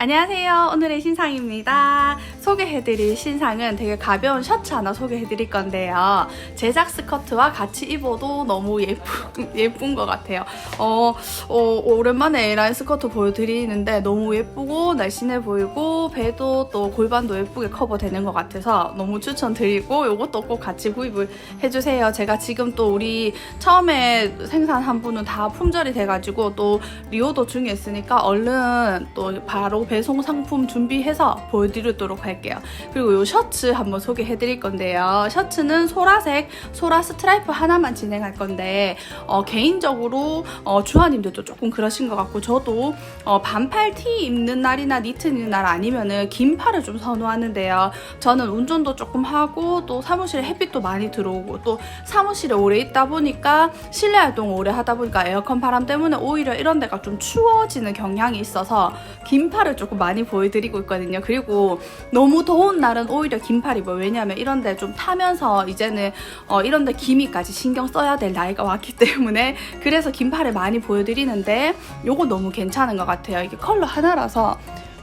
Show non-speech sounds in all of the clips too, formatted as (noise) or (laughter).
안녕하세요. 오늘의 신상입니다. 소개해드릴 신상은 되게 가벼운 셔츠 하나 소개해드릴 건데요. 제작 스커트와 같이 입어도 너무 예쁜, (laughs) 예쁜 것 같아요. 어, 어, 오랜만에 라인 스커트 보여드리는데 너무 예쁘고 날씬해 보이고 배도 또 골반도 예쁘게 커버되는 것 같아서 너무 추천드리고 이것도 꼭 같이 구입을 해주세요. 제가 지금 또 우리 처음에 생산한 분은 다 품절이 돼가지고 또 리오도 중에 있으니까 얼른 또 바로 배송 상품 준비해서 보여드리도록 할게요. 그리고 이 셔츠 한번 소개해드릴 건데요. 셔츠는 소라색, 소라 스트라이프 하나만 진행할 건데 어, 개인적으로 어, 주하님들도 조금 그러신 것 같고 저도 어, 반팔 티 입는 날이나 니트 입는 날 아니면은 긴 팔을 좀 선호하는데요. 저는 운전도 조금 하고 또 사무실에 햇빛도 많이 들어오고 또 사무실에 오래 있다 보니까 실내 활동을 오래 하다 보니까 에어컨 바람 때문에 오히려 이런 데가 좀 추워지는 경향이 있어서 긴 팔을 조금 많이 보여드리고 있거든요. 그리고 너무 더운 날은 오히려 긴팔 입어요. 왜냐하면 이런 데 좀 타면서 이제는 어, 이런 데 기미까지 신경 써야 될 나이가 왔기 (laughs) 때문에 그래서 긴 팔을 많이 보여드리는데 요거 너무 괜찮은 것 같아요. 이게 컬러 하나라서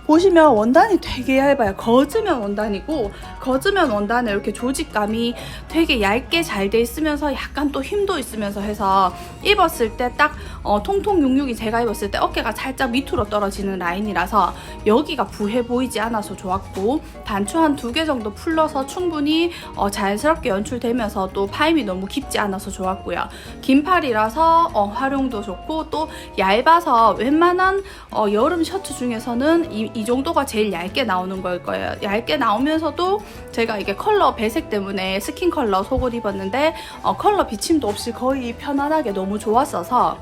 보시면 원단이 되게 얇아요. 거즈면 원단이고 거즈면 원단에 이렇게 조직감이 되게 얇게 잘 돼 있으면서 약간 또 힘도 있으면서 해서 입었을 때딱 어, 통통육육이 제가 입었을 때 어깨가 살짝 밑으로 떨어지는 라인이라서 여기가 부해 보이지 않아서 좋았고 단추 한 두 개 정도 풀러서 충분히 어, 자연스럽게 연출되면서 또 파임이 너무 깊지 않아서 좋았고요. 긴 팔이라서 어, 활용도 좋고 또 얇아서 웬만한 어, 여름 셔츠 중에서는 이, 이 정도가 제일 얇게 나오는 걸 거예요. 얇게 나오면서도 제가 이게 컬러 배색 때문에 스킨 컬러 속옷 입었는데 어, 컬러 비침도 없이 거의 편안하게 너무 좋았어서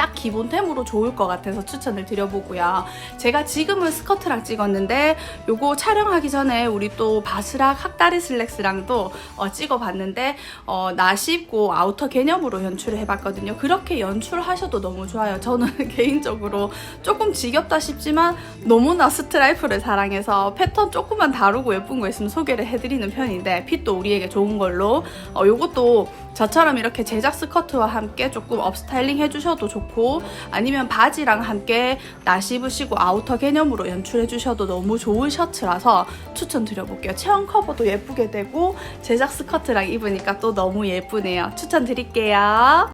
딱 기본템으로 좋을 것 같아서 추천을 드려보고요. 제가 지금은 스커트랑 찍었는데 요거 촬영하기 전에 우리 또 바스락 학다리 슬랙스랑도 어, 찍어봤는데 어, 나시입고 아우터 개념으로 연출을 해봤거든요. 그렇게 연출하셔도 너무 좋아요. 저는 (laughs) 개인적으로 조금 지겹다 싶지만 너무나 스트라이프를 사랑해서 패턴 조금만 다르고 예쁜 거 있으면 소개를 해드리는 편인데 핏도 우리에게 좋은 걸로 어, 요것도 저처럼 이렇게 제작 스커트와 함께 조금 업스타일링 해주셔도 좋고 아니면 바지랑 함께 나시 입으시고 아우터 개념으로 연출해 주셔도 너무 좋은 셔츠라서 추천드려볼게요. 체형 커버도 예쁘게 되고 제작 스커트랑 입으니까 또 너무 예쁘네요. 추천드릴게요.